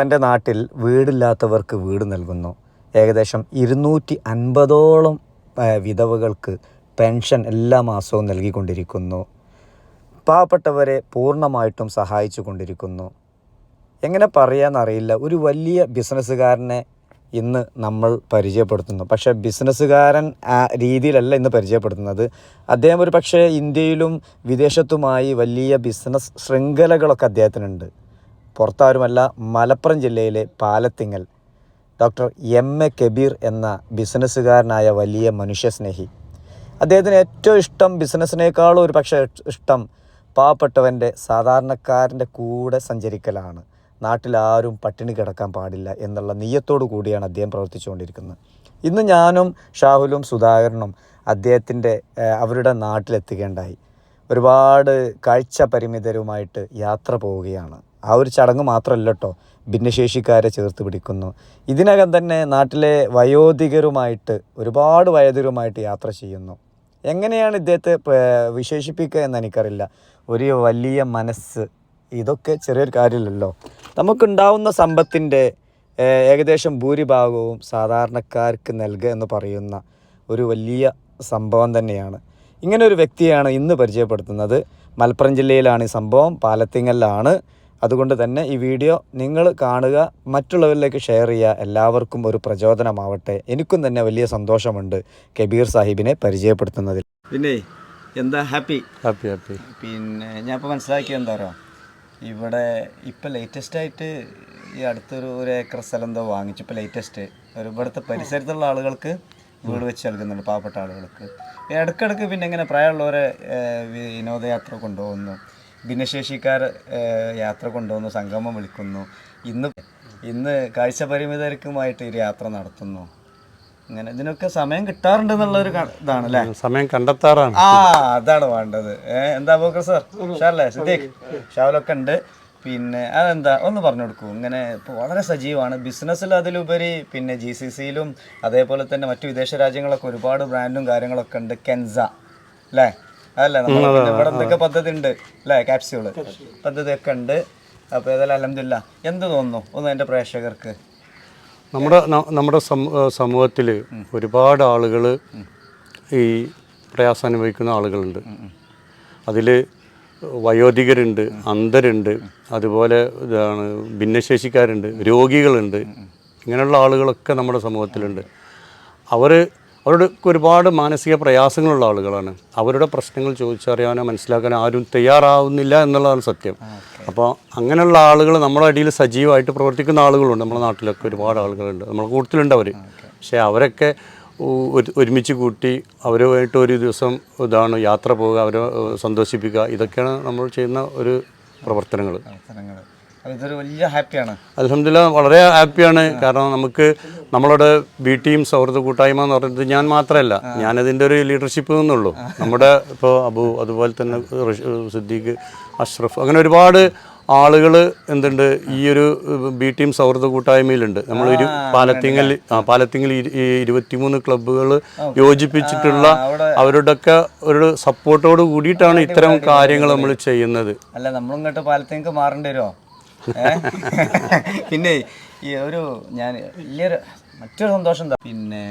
തന്റെ നാട്ടിൽ വീടില്ലാത്തവർക്ക് വീട് നൽകുന്നു. ഏകദേശം ഇരുന്നൂറ്റി അൻപതോളം വിധവകൾക്ക് പെൻഷൻ എല്ലാ മാസവും നൽകിക്കൊണ്ടിരിക്കുന്നു. പാവപ്പെട്ടവരെ പൂർണമായിട്ടും സഹായിച്ചു കൊണ്ടിരിക്കുന്നു എങ്ങനെ പറയാമെന്നറിയില്ല ഒരു വലിയ ബിസിനസ്സുകാരനെ ഇന്ന് നമ്മൾ പരിചയപ്പെടുത്തുന്നു. പക്ഷേ ബിസിനസ്സുകാരൻ ആ രീതിയിലല്ല ഇന്ന് പരിചയപ്പെടുത്തുന്നത്. അദ്ദേഹം ഒരു പക്ഷേ ഇന്ത്യയിലും വിദേശത്തുമായി വലിയ ബിസിനസ് ശൃംഖലകളൊക്കെ അദ്ദേഹത്തിനുണ്ട്. പുറത്താരുമല്ല മലപ്പുറം ജില്ലയിലെ Palathingal. Doctor M. A. Kabeer എന്ന ബിസിനസ്സുകാരനായ വലിയ മനുഷ്യസ്നേഹി. അദ്ദേഹത്തിന് ഏറ്റവും ഇഷ്ടം ബിസിനസ്സിനേക്കാളും ഒരു പക്ഷേ ഇഷ്ടം പാവപ്പെട്ടവന്റെ സാധാരണക്കാരന്റെ കൂടെ സഞ്ചരിക്കലാണ്. നാട്ടിലാരും പട്ടിണി കിടക്കാൻ പാടില്ല എന്നുള്ള നീയത്തോടു കൂടിയാണ് അദ്ദേഹം പ്രവർത്തിച്ചുകൊണ്ടിരിക്കുന്നത്. ഇന്ന് ഞാനും ഷാഹുലും സുധാകരനും അദ്ദേഹത്തിന്റെ അവരുടെ നാട്ടിലെത്തുകയുണ്ടായി. ഒരുപാട് കാഴ്ച പരിമിതരുമായിട്ട് യാത്ര പോവുകയാണ്. ആ ഒരു ചടങ്ങ് മാത്രമല്ല കേട്ടോ ഭിന്നശേഷിക്കാരെ ചേർത്ത് പിടിക്കുന്നു. ഇതിനകം തന്നെ നാട്ടിലെ വയോധികരുമായിട്ട് ഒരുപാട് വയോധികരുമായിട്ട് യാത്ര ചെയ്യുന്നു. എങ്ങനെയാണ് ഇദ്ദേഹത്തെ വിശേഷിപ്പിക്കുക എന്ന് എനിക്കറിയില്ല. ഒരു വലിയ മനസ്സ്. ഇതൊക്കെ ചെറിയൊരു കാര്യമില്ലല്ലോ. നമുക്കുണ്ടാവുന്ന സമ്പത്തിന്റെ ഏകദേശം ഭൂരിഭാഗവും സാധാരണക്കാർക്ക് നൽകുക എന്ന് പറയുന്ന ഒരു വലിയ സംഭവം തന്നെയാണ്. ഇങ്ങനെ ഒരു വ്യക്തിയാണ് ഇന്ന് പരിചയപ്പെടുത്തുന്നത്. മലപ്പുറം ജില്ലയിലാണ് ഈ സംഭവം. പാലത്തിങ്ങലിലാണ്. അതുകൊണ്ട് തന്നെ ഈ വീഡിയോ നിങ്ങൾ കാണുക മറ്റുള്ളവരിലേക്ക് ഷെയർ ചെയ്യുക. എല്ലാവർക്കും ഒരു പ്രചോദനമാവട്ടെ. എനിക്കും തന്നെ വലിയ സന്തോഷമുണ്ട് കബീർ സാഹിബിനെ പരിചയപ്പെടുത്തുന്നതിൽ. പിന്നെ എന്താ ഹാപ്പി ഹാപ്പി ഹാപ്പി പിന്നെ ഞാൻ ഇപ്പോൾ മനസ്സിലാക്കിയത് എന്താ പറയുക ഇവിടെ ഇപ്പം ലേറ്റസ്റ്റ് ആയിട്ട് ഈ അടുത്തൊരു ഒരു ഏക്കർ സ്ഥലം എന്തോ വാങ്ങിച്ചു. ഇപ്പോൾ ലേറ്റസ്റ്റ് ഒരു ഇവിടുത്തെ പരിസരത്തുള്ള ആളുകൾക്ക് വീട് വെച്ച് നൽകുന്നുണ്ട് പാവപ്പെട്ട ആളുകൾക്ക്. ഇടക്കിടക്ക് ഇടയ്ക്കിടയ്ക്ക് പിന്നെ ഇങ്ങനെ പ്രായമുള്ളവരെ വിനോദയാത്ര കൊണ്ടുപോകുന്നു. ഭിന്നശേഷിക്കാർ യാത്ര കൊണ്ടുവന്നു സംഗമം വിളിക്കുന്നു. ഇന്ന് ഇന്ന് കാഴ്ച പരിമിതർക്കുമായിട്ട് ഒരു യാത്ര നടത്തുന്നു. അങ്ങനെ ഇതിനൊക്കെ സമയം കിട്ടാറുണ്ട് എന്നുള്ളൊരു ഇതാണ് അല്ലേ സമയം കണ്ടെത്താറാണ്. ആ അതാണ് വേണ്ടത്. എന്താ ബോക്കർ സാർ? ഷാറല്ലേ സിദ്ദീഖ് ഷാവലൊക്കെ ഉണ്ട്. പിന്നെ അതെന്താ? ഒന്ന് പറഞ്ഞു കൊടുക്കൂ. ഇങ്ങനെ ഇപ്പോൾ വളരെ സജീവമാണ്. ബിസിനസ്സിൽ അതിലുപരി പിന്നെ ജി സി സിയിലും അതേപോലെ തന്നെ മറ്റു വിദേശ രാജ്യങ്ങളൊക്കെ ഒരുപാട് ബ്രാൻഡും കാര്യങ്ങളൊക്കെ ഉണ്ട്. കെൻസ. അല്ലേ? നമ്മൾ ഇവിടെ എന്തൊക്കെ പദ്ധതി ഉണ്ട് അല്ലേ ക്യാപ്സ്യൂൾ പദ്ധതിയൊക്കെ ഉണ്ട്. അപ്പോൾ ഏതായാലും അലഹമില്ല എന്ത് തോന്നുന്നു? ഒന്ന് എന്റെ പ്രേക്ഷകർക്ക്. നമ്മുടെ നമ്മുടെ സമൂഹത്തിൽ ഒരുപാട് ആളുകൾ ഈ പ്രയാസം അനുഭവിക്കുന്ന ആളുകളുണ്ട്. അതിൽ വയോധികരുണ്ട് അന്ധരുണ്ട് അതുപോലെ ഇതാണ് ഭിന്നശേഷിക്കാരുണ്ട് രോഗികളുണ്ട്. ഇങ്ങനെയുള്ള ആളുകളൊക്കെ നമ്മുടെ സമൂഹത്തിലുണ്ട്. അവർ അവരുടെ ഒരുപാട് മാനസിക പ്രയാസങ്ങളുള്ള ആളുകളാണ്. അവരുടെ പ്രശ്നങ്ങൾ ചോദിച്ചറിയാനോ മനസ്സിലാക്കാനോ ആരും തയ്യാറാവുന്നില്ല എന്നുള്ളതാണ് സത്യം. അപ്പോൾ അങ്ങനെയുള്ള ആളുകൾ നമ്മുടെ അടിയിൽ സജീവമായിട്ട് പ്രവർത്തിക്കുന്ന ആളുകളുണ്ട്. നമ്മുടെ നാട്ടിലൊക്കെ ഒരുപാട് ആളുകളുണ്ട്. നമ്മുടെ കൂട്ടത്തിലുണ്ട് അവർ പക്ഷേ അവരൊക്കെ ഒരുമിച്ച് കൂട്ടി അവരുമായിട്ട് ഒരു ദിവസം ഇതാണ് യാത്ര പോവുക അവരെ സന്തോഷിപ്പിക്കുക ഇതൊക്കെയാണ് നമ്മൾ ചെയ്യുന്ന ഒരു പ്രവർത്തനങ്ങൾ ഇതൊരു വലിയ ഹാപ്പിയാണ് അലഹമില്ല വളരെ ഹാപ്പിയാണ് കാരണം നമുക്ക് നമ്മളുടെ ബി ടീം സൗഹൃദ കൂട്ടായ്മ എന്ന് പറയുന്നത് ഞാൻ മാത്രമല്ല ഞാനതിന്റെ ഒരു ലീഡർഷിപ്പ് എന്നുള്ളൂ നമ്മുടെ ഇപ്പോൾ അബു അതുപോലെ തന്നെ സിദ്ദീഖ് അഷ്റഫ് അങ്ങനെ ഒരുപാട് ആളുകൾ എന്തുണ്ട് ഈ ഒരു ബി ടീം സൗഹൃദ കൂട്ടായ്മയിലുണ്ട്. നമ്മൾ ഒരു പാലത്തിങ്ങൽ പാലത്തിങ്ങൽ ഇരുപത്തിമൂന്ന് ക്ലബ്ബുകൾ യോജിപ്പിച്ചിട്ടുള്ള അവരുടെയൊക്കെ ഒരു സപ്പോർട്ടോട് കൂടിയിട്ടാണ് ഇത്തരം കാര്യങ്ങൾ നമ്മൾ ചെയ്യുന്നത്. അല്ല നമ്മളും ഇങ്ങോട്ട് പാലത്തേക്ക് മാറേണ്ടി വരുമോ? പിന്നെ ഈ ഒരു ഞാൻ വലിയൊരു മറ്റൊരു സന്തോഷം എന്താ? പിന്നെ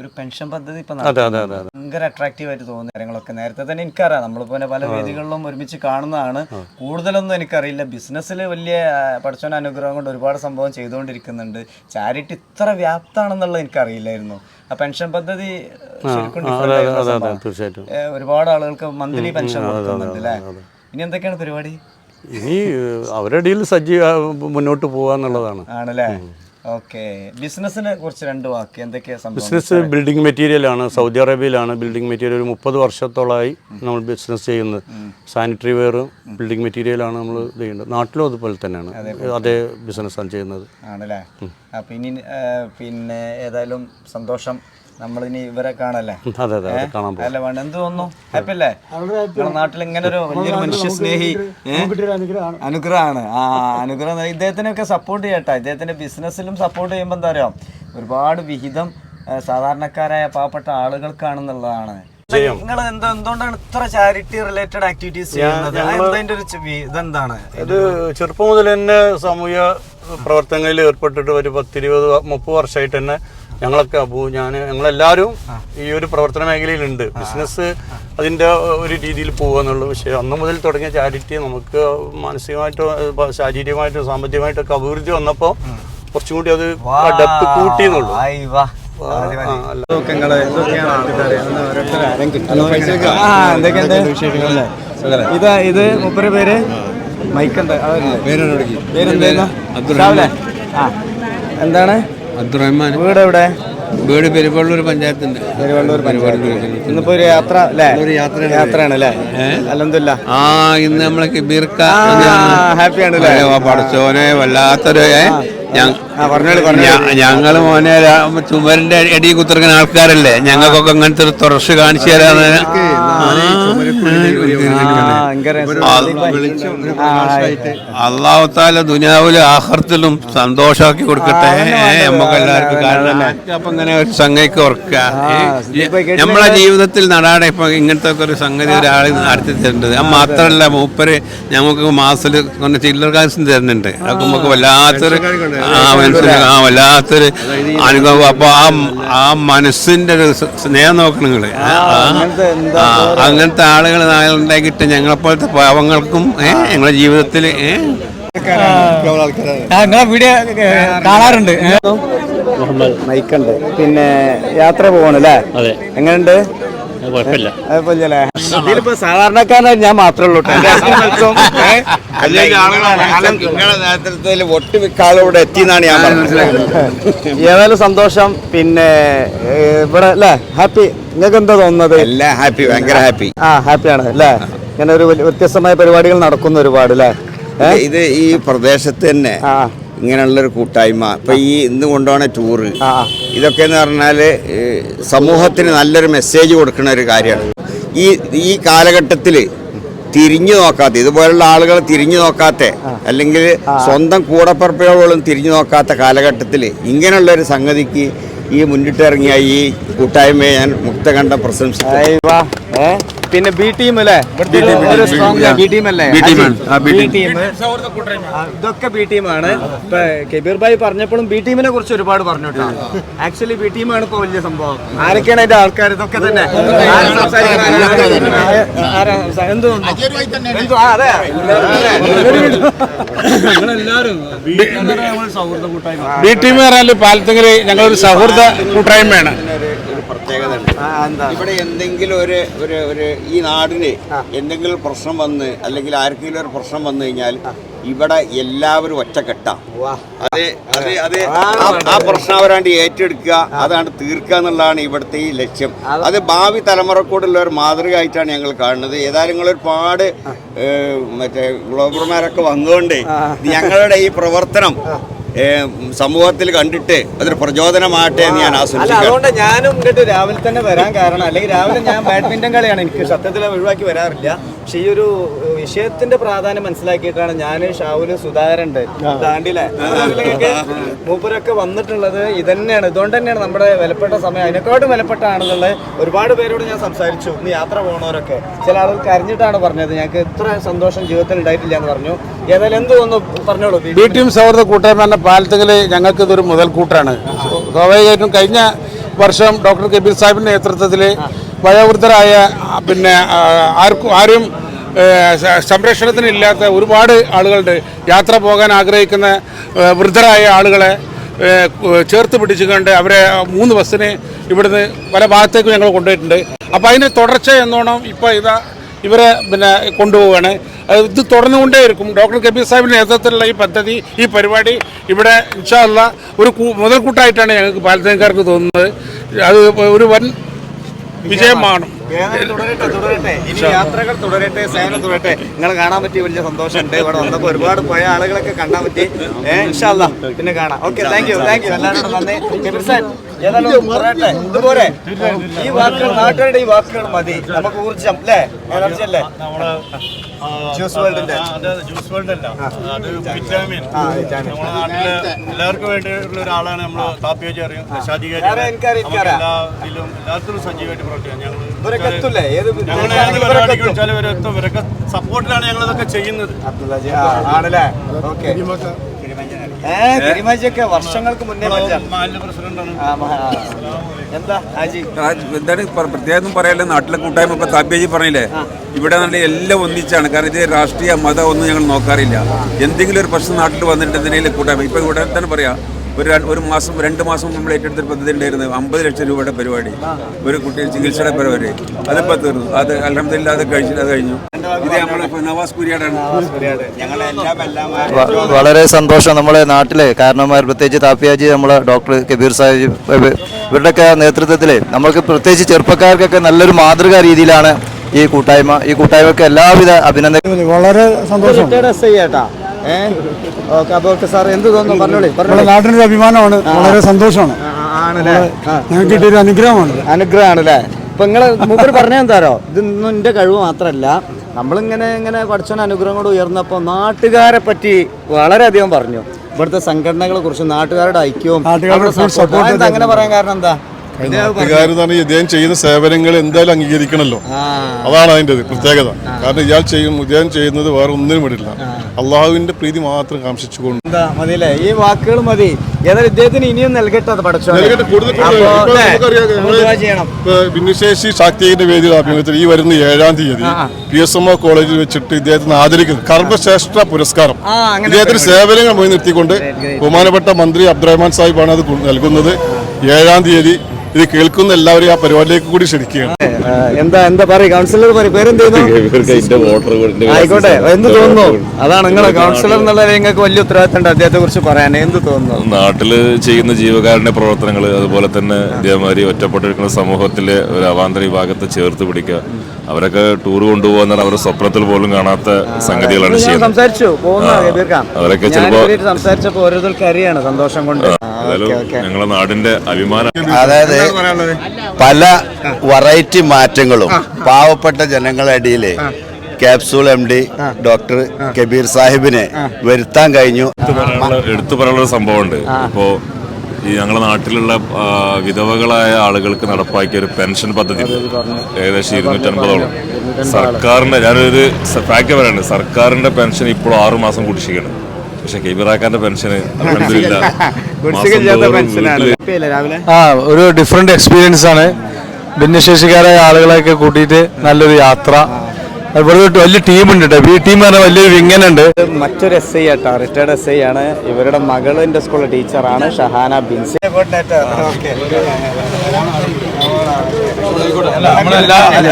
ഒരു പെൻഷൻ പദ്ധതി ഇപ്പൊ. ഭയങ്കര അട്രാക്റ്റീവ് ആയിട്ട് തോന്നുന്ന കാര്യങ്ങളൊക്കെ. നേരത്തെ തന്നെ എനിക്കറിയാം. നമ്മളിപ്പോ പല വേദികളിലും ഒരുമിച്ച് കാണുന്നതാണ്. കൂടുതലൊന്നും എനിക്കറിയില്ല. ബിസിനസ്സിൽ വലിയ ആ, അനുഗ്രഹം കൊണ്ട് ഒരുപാട് സംഭവം ചെയ്തുകൊണ്ടിരിക്കുന്നുണ്ട്. ചാരിറ്റി ഇത്ര വ്യാപ്താണെന്നുള്ളത് എനിക്കറിയില്ലായിരുന്നു. ആ പെൻഷൻ പദ്ധതി ഒരുപാട് ആളുകൾക്ക് മന്ത്ലി പെൻഷൻ കൊടുക്കുന്നുണ്ട് അല്ലേ? ഇനി എന്തൊക്കെയാണ് പരിപാടി? ഇനി അവരുടെ ഇടയിൽ സജീവ മുന്നോട്ട് പോകുക എന്നുള്ളതാണ്. ആണല്ലേ? ഓക്കെ. ബിസിനസിനെ കുറിച്ച് രണ്ട് വാക്ക്. എന്തൊക്കെയാണ് ബിസിനസ് ബിൽഡിംഗ് മെറ്റീരിയൽ ആണ്. സൗദി അറേബ്യയിലാണ് ബിൽഡിംഗ് മെറ്റീരിയൽ ഒരു മുപ്പത് വർഷത്തോളമായി നമ്മൾ ബിസിനസ് ചെയ്യുന്നത്. സാനിറ്ററി വെയർ ബിൽഡിംഗ് മെറ്റീരിയലാണ് നമ്മൾ ചെയ്യുന്നത്. നാട്ടിലും അതുപോലെ തന്നെയാണ്. അതേ ബിസിനസ് ആണ് ചെയ്യുന്നത്. ആണല്ലേ? അപ്പൊ ഇനി പിന്നെ ഏതായാലും സന്തോഷം. നമ്മളിനി ഇവരെ കാണല്ലേ? അതെ അതെ കാണാൻ പോകും അല്ല വേണ്ട എന്ത് തോന്നുന്നു? ഹാപ്പി അല്ലേ നമ്മുടെ നാട്ടിൽ ഇങ്ങനെ ഒരു വലിയൊരു മനുഷ്യ സ്നേഹി അനുഗ്രഹമാണ്. ആ അനുഗ്രഹം ഇദ്ദേഹത്തിനൊക്കെ സപ്പോർട്ട് ചെയ്യട്ടെ. ഇദ്ദേഹത്തിന്റെ ബിസിനസ്സിലും സപ്പോർട്ട് ചെയ്യുമ്പോൾ എന്താ പറയാ ഒരുപാട് വിഹിതം സാധാരണക്കാരായ പാവപ്പെട്ട ആളുകൾക്കാണെന്നുള്ളതാണ്. നിങ്ങൾ എന്താ എന്തുകൊണ്ടാണ് ഇത്ര ചാരിറ്റി റിലേറ്റഡ് ആക്ടിവിറ്റീസ് ചെയ്യുന്നത്? ഇതെന്താണ്? ഇത് ചെറുപ്പം മുതൽ തന്നെ സാമൂഹ്യ പ്രവർത്തനങ്ങളിൽ ഏർപ്പെട്ടിട്ട് ഒരു പത്തിരുപത് മുപ്പത് വർഷമായിട്ട് തന്നെ ഞങ്ങളൊക്കെ അബു ഞാൻ ഞങ്ങളെല്ലാവരും ഈ ഒരു പ്രവർത്തന മേഖലയിലുണ്ട്. ബിസിനസ് അതിന്റെ ഒരു രീതിയിൽ പോകുകയെന്നുള്ളൂ പക്ഷേ അന്ന് മുതൽ തുടങ്ങിയ ചാരിറ്റി നമുക്ക് മാനസികമായിട്ടോ ശാരീരികമായിട്ടോ സാമ്പത്തികമായിട്ടൊക്കെ അഭിവൃദ്ധി വന്നപ്പോൾ കുറച്ചും കൂടി അത് ഡെപ്ത് കൂട്ടി എന്നുള്ളൂ. ഇതാ ഇത് പേര്? മൈക്കുണ്ട്. ആ. എന്താണ്? അബ്ദുറഹ്മാൻ. വീട് എവിടെ വീട് പെരുവള്ളൂർ പഞ്ചായത്തിന്റെ പെരുവള്ളൂർ പഞ്ചായത്ത്. ഇന്നിപ്പോ ഒരു യാത്ര അല്ലേ? യാത്രയാണ്. അല്ലേ അല്ലെന്തല്ല ആ ഇന്ന് നമ്മളെ ബിർക്ക ഹാപ്പിയാണ് അല്ലേ പടച്ചോനെ വല്ലാത്തൊരു ഏ, ഞ- ആ പറഞ്ഞോളി പറഞ്ഞു ഞ- ഞങ്ങൾ മോനെ ചുമരിന്റെ അടി കുത്തിറക്കുന്ന ആൾക്കാരല്ലേ? ഞങ്ങൾക്കൊക്കെ അങ്ങനത്തെ ഒരു തുറസ് കാണിച്ചു തരാന്ന് അള്ളാഹുത്താല ദുനിയാവിലും ആഹർത്തിലും സന്തോഷമാക്കി കൊടുക്കട്ടെ. നമുക്ക് എല്ലാവർക്കും കാരണം അപ്പൊ ഇങ്ങനെ ഒരു സംഘയ്ക്ക് ഓർക്കുക. നമ്മളെ ജീവിതത്തിൽ നടാടെ ഇപ്പൊ ഇങ്ങനത്തെ ഒക്കെ ഒരു സംഗതി ഒരാൾ നടത്തി തരുന്നുണ്ട്. അത് മാത്രല്ല മൂപ്പര് ഞങ്ങൾക്ക് മാസത്തിൽ കൊണ്ട് ചില്ലർ കാശും തരുന്നുണ്ട്. അതൊക്കെ നമുക്ക് വല്ലാത്തൊരു ആ മനസ്സിലായി ആ വല്ലാത്തൊരു അനുഭവം. അപ്പൊ ആ ആ മനസ്സിന്റെ ഒരു സ്നേഹം നോക്കണം നിങ്ങൾ. അങ്ങനത്തെ ആളുകൾ ഉണ്ടാക്കിയിട്ട് ഞങ്ങളെപ്പോലത്തെ പാവങ്ങൾക്കും ഏഹ് ഞങ്ങളുടെ ജീവിതത്തിൽ ഏഹ് നിങ്ങളെ വീഡിയോ കാണാറുണ്ട്. മൈക്കുണ്ട്. പിന്നെ യാത്ര പോകണല്ലേ അതെ. എങ്ങനെയുണ്ട്? കുഴപ്പമില്ല. ഇതിലിപ്പോ സാധാരണക്കാരനായി ഞാൻ മാത്രമേ ഉള്ളൂ നിങ്ങളുടെ നേതൃത്വത്തിൽ ഒട്ടുമിക്ക ആളുകൂടെ എത്തിയെന്നാണ് ഞാൻ മനസ്സിലാക്കുന്നത് ഏതായാലും സന്തോഷം. പിന്നെ ഇവിടെ അല്ലേ? ഹാപ്പി. നിങ്ങൾക്ക് എന്താ തോന്നുന്നത്? എല്ലാം ഹാപ്പി ഭയങ്കര ഹാപ്പി. ആ ഹാപ്പിയാണ് അല്ലേ? ഇങ്ങനെ ഒരു വ്യത്യസ്തമായ പരിപാടികൾ നടക്കുന്ന ഒരുപാട് അല്ലേ? ഇത് ഈ പ്രദേശത്ത് തന്നെ ആ. ഇങ്ങനെയുള്ളൊരു കൂട്ടായ്മ. ഇപ്പൊ ഈ ഇന്ന് കൊണ്ടുപോണ ടൂറ്. ഇതൊക്കെ എന്ന് പറഞ്ഞാൽ സമൂഹത്തിന് നല്ലൊരു മെസ്സേജ് കൊടുക്കുന്ന ഒരു കാര്യമാണ്. ഈ ഈ കാലഘട്ടത്തിൽ തിരിഞ്ഞു നോക്കാത്ത ഇതുപോലുള്ള ആളുകൾ തിരിഞ്ഞു നോക്കാത്ത അല്ലെങ്കിൽ സ്വന്തം കൂടപ്പറപ്പുകളോളം തിരിഞ്ഞു നോക്കാത്ത കാലഘട്ടത്തിൽ ഇങ്ങനെയുള്ള ഒരു സംഗതിക്ക് ഈ മുന്നിട്ടിറങ്ങിയ ഈ കൂട്ടായ്മയെ ഞാൻ മുക്തകണ്ഠം ഏ? പിന്നെ ബി ടീം അല്ലേ ഒരു- ബി ടീം അല്ലേ? ബി ടീം ഇതൊക്കെ ബി ടീമാണ് ഇപ്പൊ കബീർ ഭായി പറഞ്ഞപ്പോഴും ബി ടീമിനെ കുറിച്ച് ഒരുപാട് പറഞ്ഞു കേട്ടോ ആക്ച്വലി ബി ടീമാണ് ഇപ്പൊ വലിയ സംഭവം. ആരൊക്കെയാണ് അതിന്റെ ആൾക്കാർ ഇതൊക്കെ തന്നെ. എന്ത്? എന്ത്? അതെ. ബി ടീം പറഞ്ഞാൽ പാലത്തെങ്കിൽ ഞങ്ങളൊരു സൗഹൃദ കൂട്ടായ്മയാണ്. പ്രത്യേകത ഉണ്ട് ഇവിടെ എന്തെങ്കിലും ഒരു ഒരു ഒരു ഈ നാടിന് എന്തെങ്കിലും പ്രശ്നം വന്ന് അല്ലെങ്കിൽ ആർക്കെങ്കിലും ഒരു പ്രശ്നം വന്നു കഴിഞ്ഞാൽ ഇവിടെ എല്ലാവരും ഒറ്റക്കെട്ടാ. അത് അത് അത് ആ- പ്രശ്നം അവരാണ്ട് ഏറ്റെടുക്കുക അതാണ് തീർക്കുക എന്നുള്ളതാണ് ഇവിടുത്തെ ഈ ലക്ഷ്യം. അത് ഭാവി തലമുറക്കൂടുള്ള ഒരു മാതൃക ആയിട്ടാണ് ഞങ്ങൾ കാണുന്നത്. ഏതായാലും നിങ്ങൾ ഒരുപാട് മറ്റേ ഗ്ലോബർമാരൊക്കെ വന്നുകൊണ്ട് ഞങ്ങളുടെ ഈ പ്രവർത്തനം സമൂഹത്തിൽ കണ്ടിട്ട് അതൊരു പ്രചോദനമാകട്ടെ എന്ന് ഞാൻ ആസ്വദിക്കുന്നു അതുകൊണ്ട് ഞാനും ഇങ്ങോട്ട് രാവിലെ തന്നെ വരാൻ കാരണം അല്ലെങ്കിൽ രാവിലെ ഞാൻ ബാഡ്മിന്റൺ കളിയാണ് എനിക്ക് സത്യത്തിൽ ഒഴിവാക്കി വരാറില്ല. പക്ഷെ ഈ ഒരു വിഷയത്തിന്റെ പ്രാധാന്യം മനസ്സിലാക്കിയിട്ടാണ് ഞാൻ ഷാവുൽ സുധാകരണ്ട് ദാണ്ടിലെ മൂപ്പരൊക്കെ വന്നിട്ടുള്ളത് ഇതന്നെയാണ്. ഇതുകൊണ്ട് തന്നെയാണ് നമ്മുടെ വിലപ്പെട്ട സമയം. അതിനെക്കാട്ടും വിലപ്പെട്ട ആളുകൾ ഒരുപാട് പേരോട് ഞാൻ സംസാരിച്ചു. ഇന്ന് യാത്ര പോണവരൊക്കെ. ചില ആളുകൾ കരഞ്ഞിട്ടാണ് പറഞ്ഞത്. ഞങ്ങൾക്ക് ഇത്ര സന്തോഷം ജീവിതത്തിൽ ഉണ്ടായിട്ടില്ല എന്ന് പറഞ്ഞു. ഏതായാലും എന്ത് തോന്നുന്നു? പറഞ്ഞോളൂ ബി. ടി. എം സൗഹൃദ കൂട്ടായ്മ എന്ന പാലത്തിൽ ഞങ്ങൾക്ക് ഇതൊരു മുതൽക്കൂട്ടാണ് സ്വാഭാവികമായിട്ടും കഴിഞ്ഞ വർഷം ഡോക്ടർ കബീർ സാഹിബിന്റെ നേതൃത്വത്തിൽ വയോവൃദ്ധരായ പിന്നെ ആർക്കും ആരും സംരക്ഷണത്തിനില്ലാത്ത ഒരുപാട് ആളുകളുണ്ട്. യാത്ര പോകാൻ ആഗ്രഹിക്കുന്ന വൃദ്ധരായ ആളുകളെ ചേർത്ത് പിടിച്ചുകൊണ്ട് അവരെ മൂന്ന് ബസ്സിന് ഇവിടുന്ന് പല ഭാഗത്തേക്കും ഞങ്ങൾ കൊണ്ടുപോയിട്ടുണ്ട്. അപ്പോൾ അതിന് തുടർച്ച എന്നോണം ഇപ്പോൾ ഇതാ ഇവരെ പിന്നെ കൊണ്ടുപോവുകയാണ് ഇത് തുടർന്നുകൊണ്ടേയിരിക്കും ഡോക്ടർ കെ പി സാഹിബിന്റെ നേതൃത്വത്തിലുള്ള ഈ പദ്ധതി ഈ പരിപാടി ഇവിടെ ഇൻഷാല്ല ഒരു മുതൽക്കൂട്ടായിട്ടാണ് ഞങ്ങൾക്ക് പാലത്തേക്കാർക്ക് തോന്നുന്നത്. അത് ഒരു വൻ വിജയമാണ്. തുടരട്ടെ തുടരട്ടെ. ഇനി യാത്രകൾ തുടരട്ടെ സേവനം തുടരട്ടെ. നിങ്ങൾ കാണാൻ പറ്റിയ വലിയ സന്തോഷമുണ്ട്. ഇവിടെ വന്നപ്പോൾ ഒരുപാട് പോയ ആളുകളൊക്കെ കാണാൻ പറ്റി. ഇൻഷാല്ല പിന്നെ കാണാം. Okay thank you thank you എല്ലാവരും നന്ദി. കബീർ സാൻ, ഏതായാലും തുടരട്ടെ. ഇതുപോലെ ഈ വാക്കുകൾ നാട്ടുകാരുടെ ഈ വാക്കുകൾ മതി. നമുക്ക് ഊർജം അല്ലേ? എനർജി അല്ലേ ജ്യൂസ് വേൾഡിന്റെ ജ്യൂസ് വേൾഡ് അല്ല. അത് വിറ്റാമിൻ. നമ്മുടെ നാട്ടിൽ എല്ലാവർക്കും വേണ്ടിയിട്ടുള്ള ഒരാളാണ് നമ്മൾ കാപ്പിയേജ് അറിയും. എല്ലാ ഇതിലും എല്ലാത്തിലും സജീവമായിട്ട് പ്രവർത്തിക്കാം. ഞങ്ങൾ ഞങ്ങൾ ഏത് ഇവരൊക്കെ പരിപാടിക്ക് എത്തും? വെച്ചാലും ഇവരെത്തും ഇവരൊക്കെ സപ്പോർട്ടിലാണ് ഞങ്ങൾ ഇതൊക്കെ ചെയ്യുന്നത് ആണല്ലേ? ഓക്കെ. വർഷങ്ങൾക്ക് മുന്നേ. എന്താ? ഹാജി. എന്താണ് പ്രത്യേകം പറയല്ലേ? നാട്ടിലെ കൂട്ടായ്മ ഇപ്പൊ താപ്യാജി പറഞ്ഞില്ലേ? ഇവിടെ നല്ല എല്ലാം ഒന്നിച്ചാണ്. കാരണം ഇത് രാഷ്ട്രീയ മതം ഒന്നും ഞങ്ങൾ നോക്കാറില്ല. എന്തെങ്കിലും ഒരു പ്രശ്നം നാട്ടിൽ വന്നിട്ടുണ്ടെങ്കിൽ കൂട്ടായ്മ. ഇപ്പൊ ഇവിടെ തന്നെ പറയാം? ഒരു ഒരു മാസം രണ്ട് മാസം നമ്മൾ ഏറ്റെടുത്ത പദ്ധതി ഉണ്ടായിരുന്നു. അമ്പത് ലക്ഷം രൂപയുടെ പരിപാടി. ഒരു കുട്ടി ചികിത്സയുടെ പരിപാടി. അതിപ്പോ തീർന്നു. അത് അലഹമില്ല അത് കഴിച്ചു അത് കഴിഞ്ഞു. ഇത് നമ്മളിപ്പോ നവാസ് കുരിയാടാണ്. വളരെ സന്തോഷം നമ്മളെ നാട്ടിലെ. കാരണമാർ പ്രത്യേകിച്ച് താപ്പിയാജി നമ്മളെ ഡോക്ടർ കബീർ സാഹിബ് ഇവ- ഇവരുടെയൊക്കെ നേതൃത്വത്തിൽ നമ്മൾക്ക് പ്രത്യേകിച്ച് ചെറുപ്പക്കാർക്കൊക്കെ നല്ലൊരു മാതൃകാ രീതിയിലാണ് ഈ കൂട്ടായ്മ. ഈ കൂട്ടായ്മക്ക് എല്ലാവിധ അഭിനന്ദനങ്ങളും വളരെ സന്തോഷം. എസ് ഐ ഏട്ടാ ഏ? ഓക്കെ അപ്പൊ ഓക്കെ സാർ എന്ത് തോന്നുന്നു? പറഞ്ഞോളി നമ്മുടെ പറഞ്ഞോളി. നാടിനൊരു അഭിമാനമാണ്. വളരെ സന്തോഷമാണ്. ആണല്ലേ? ആ. ഞങ്ങൾക്ക് കിട്ടിയൊരു അനുഗ്രഹമാണ് അനുഗ്രഹമാണല്ലേ? ഇപ്പൊ നിങ്ങൾ മൂപ്പര് പറഞ്ഞെന്താരോ ഇതൊന്നും എന്റെ കഴിവ് മാത്രല്ല നമ്മളിങ്ങനെ ഇങ്ങനെ പഠിച്ചോൻ അനുഗ്രഹം കൊണ്ട് ഉയർന്നപ്പോ നാട്ടുകാരെ പറ്റി വളരെയധികം പറഞ്ഞു. ഇവിടുത്തെ സംഘടനകളെ കുറിച്ച് നാട്ടുകാരുടെ ഐക്യവും നാട്ടുകാരുടെ അവരുടെ full support. support അങ്ങനെ പറയാൻ കാരണം എന്താ. നാട്ടുകാരെന്നാണ് ഇദ്ദേഹം ചെയ്യുന്ന സേവനങ്ങൾ എന്തായാലും അംഗീകരിക്കണല്ലോ അതാണ് അതിന്റെ പ്രത്യേകത. കാരണം ഇയാൾ ചെയ്യും ഇദ്ദേഹം ചെയ്യുന്നത് വേറെ ഒന്നിനും വിടില്ല. അള്ളാഹുവിന്റെ പ്രീതി മാത്രം കാംക്ഷിച്ചുകൊണ്ട്. എന്താ മതിയല്ലേ? ഈ വാക്കുകൾ മതി. ഏതായാലും ഇദ്ദേഹത്തിന് ഇനിയും നൽകട്ടെ പഠിച്ചോ ഭിന്നശേഷി ശാക്തീകരണ വേദിയുടെ ആഭിമുഖ്യത്തിൽ ഈ വരുന്ന ഏഴാം തീയതി പി എസ് എം ഒ കോളേജിൽ വെച്ചിട്ട് ഇദ്ദേഹത്തിന് ആദരിക്കുന്നു. കർമ്മശ്രേഷ്ഠ പുരസ്കാരം. ഇദ്ദേഹത്തിന് സേവനങ്ങൾ മുൻനിർത്തിക്കൊണ്ട് ബഹുമാനപ്പെട്ട മന്ത്രി അബ്ദുറഹ്മാൻ സാഹിബാണ് അത് നൽകുന്നത്. ഏഴാം തീയതി ഇത് കേൾക്കുന്ന എല്ലാവരും ആ പരിപാടിയിലേക്ക് കൂടി ക്ഷണിക്കുകയാണ്. എന്താ എന്താ പറയുക കൗൺസിലർ പേരെന്തെയ്യുന്നു? ആയിക്കോട്ടെ എന്ത് തോന്നുന്നു? അതാണ് നിങ്ങളെ കൗൺസിലർ എന്നുള്ള നിങ്ങൾക്ക് വലിയ ഉത്തരവാദിത്തം ഉണ്ട് അദ്ദേഹത്തെ കുറിച്ച് പറയാൻ. എന്ത് തോന്നുന്നു? നാട്ടിൽ ചെയ്യുന്ന ജീവകാരുടെ പ്രവർത്തനങ്ങൾ അതുപോലെ തന്നെ ഇതേമാതിരി ഒറ്റപ്പെട്ടിരിക്കുന്ന സമൂഹത്തിലെ ഒരു അവാന്തര വിഭാഗത്തെ ചേർത്ത് പിടിക്കുക. അവരൊക്കെ ടൂർ കൊണ്ടുപോകുന്ന അവരുടെ സ്വപ്നത്തിൽ പോലും കാണാത്ത സംഗതികളാണ് ചെയ്യുന്നത്. സംസാരിച്ചു. അവരൊക്കെ സംസാരിച്ചപ്പോ ഓരോരുത്തർക്കറിയാണ് സന്തോഷം കൊണ്ട്. Okay, okay. ഞങ്ങളെ നാടിന്റെ അഭിമാനം. അതായത് പല വെറൈറ്റി മാറ്റങ്ങളും പാവപ്പെട്ട ജനങ്ങളുടെ ഇടയിൽ capsule M D doctor Kabeer സാഹിബിനെ വരുത്താൻ കഴിഞ്ഞു. എടുത്തു പറയാനുള്ള എടുത്തു പറയാനുള്ള ഒരു സംഭവമുണ്ട്. ഇപ്പോ ഈ ഞങ്ങളുടെ നാട്ടിലുള്ള വിധവകളായ ആളുകൾക്ക് നടപ്പാക്കിയ ഒരു പെൻഷൻ പദ്ധതി. ഉണ്ട്. ഏകദേശം ഇരുന്നൂറ്റൻപതോളം. സർക്കാരിന്റെ ഞാനൊരു ഫാക്ട് പറയുന്നത് സർക്കാരിന്റെ പെൻഷൻ ഇപ്പോൾ ആറു മാസം കുടിശ്ശിക്കണം പക്ഷെ കെബിറാക്കാന്റെ പെൻഷന് ആ ഒരു ഡിഫറെന്റ് എക്സ്പീരിയൻസ് ആണ് ഭിന്നശേഷിക്കാരായ ആളുകളെയൊക്കെ കൂട്ടിയിട്ട് നല്ലൊരു യാത്ര ഇവിടെ ഒരു വലിയ ടീമുണ്ട് കേട്ടോ. ഈ ടീം പറഞ്ഞാൽ വലിയൊരു വിങ്ങനുണ്ട്. മറ്റൊരു S I auto retired S I ആണ്. ഇവരുടെ മകൾ എന്റെ സ്കൂളിലെ ടീച്ചറാണ് ഷഹാന ബിൻസി.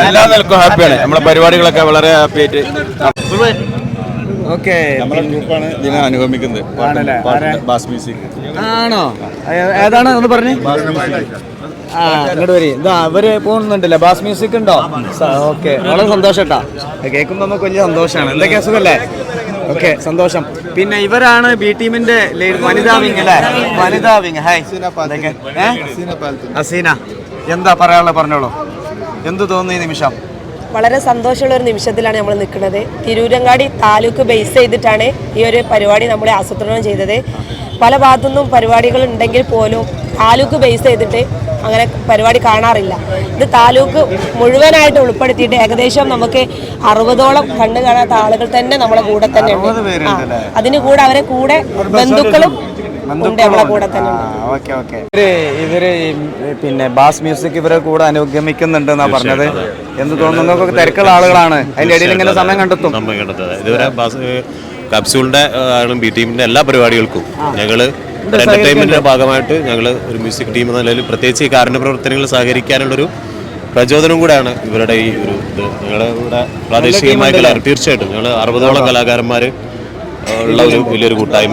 എല്ലാ നിലക്കും ഹാപ്പിയാണ് നമ്മുടെ പരിപാടികളൊക്കെ വളരെ ഹാപ്പി ആയിട്ട്. ഓക്കെ അനുഗമിക്കുന്നത്. ആണല്ലേ? ആരാ? ബാസ് മ്യൂസിക് ആണോ? ഏതാണ്? ഒന്ന് പറഞ്ഞു. ഇങ്ങോട്ട് വരി. ഇതാ അവർ പോകുന്നുണ്ടല്ലേ? ബാസ് മ്യൂസിക് ഉണ്ടോ? ഓക്കെ വളരെ സന്തോഷം കേട്ടോ കേൾക്കുമ്പോൾ നമുക്ക് വലിയ സന്തോഷമാണ് എന്തൊക്കെ അസുഖല്ലേ ഓക്കെ സന്തോഷം. പിന്നെ ഇവരാണ് ബി ടീമിന്റെ വനിതാ വിങ് അല്ലേ? വനിതാ വിങ് ഹായ്? അസീന. എന്താ പറയാനുള്ള പറഞ്ഞോളൂ. എന്ത് തോന്നുന്നു ഈ നിമിഷം? വളരെ സന്തോഷമുള്ള ഒരു നിമിഷത്തിലാണ് നമ്മൾ നിൽക്കുന്നത്. തിരൂരങ്ങാടി താലൂക്ക് ബേസ് ചെയ്തിട്ടാണ് ഈ ഒരു പരിപാടി നമ്മളെ ആസൂത്രണം ചെയ്തത്. പല ഭാഗത്തുനിന്നും പരിപാടികൾ ഉണ്ടെങ്കിൽ പോലും താലൂക്ക് ബേസ് ചെയ്തിട്ട് അങ്ങനെ പരിപാടി കാണാറില്ല. ഇത് താലൂക്ക് മുഴുവനായിട്ട് ഉൾപ്പെടുത്തിയിട്ട് ഏകദേശം നമുക്ക് അറുപതോളം കണ്ണു കാണാത്ത ആളുകൾ തന്നെ നമ്മളെ കൂടെ തന്നെ ഉണ്ട്. ആ, അതിന് കൂടെ അവരെ കൂടെ ബന്ധുക്കളും ഉണ്ട്. കൂടെ തന്നെ ഉണ്ട്. ഓക്കെ ഓക്കെ ഇവർ ഇവർ പിന്നെ ബാസ് മ്യൂസിക് ഇവരെ കൂടെ അനുഗമിക്കുന്നുണ്ട് എന്നാ പറഞ്ഞത്. എന്ന് തോന്നുന്നു? നിങ്ങൾക്ക് തിരക്കുള്ള ആളുകളാണ്. അതിന്റെ ഇടയിൽ ഇങ്ങനെ സമയം കണ്ടെത്തും. സമയം കണ്ടെത്തുന്നത് ഇതുവരെ ബാസ് കപ്സൂളിന്റെ ആളും ബി ടീമിന്റെ എല്ലാ പരിപാടികൾക്കും ഞങ്ങൾ എന്റർടൈൻമെന്റിന്റെ ഭാഗമായിട്ട് ഞങ്ങൾ ഒരു മ്യൂസിക് ടീം എന്ന നിലയിൽ പ്രത്യേകിച്ച് ഈ കാരുണ്യ പ്രവർത്തനങ്ങൾ സഹകരിക്കാനുള്ളൊരു പ്രചോദനം കൂടെയാണ് ഇവരുടെ ഈ ഒരു ഇത്. ഞങ്ങളുടെ ഇവിടെ പ്രാദേശികമായ കലാ തീർച്ചയായിട്ടും. ഞങ്ങൾ അറുപതോളം കലാകാരന്മാർ ഉള്ള ഒരു വലിയൊരു കൂട്ടായ്മ.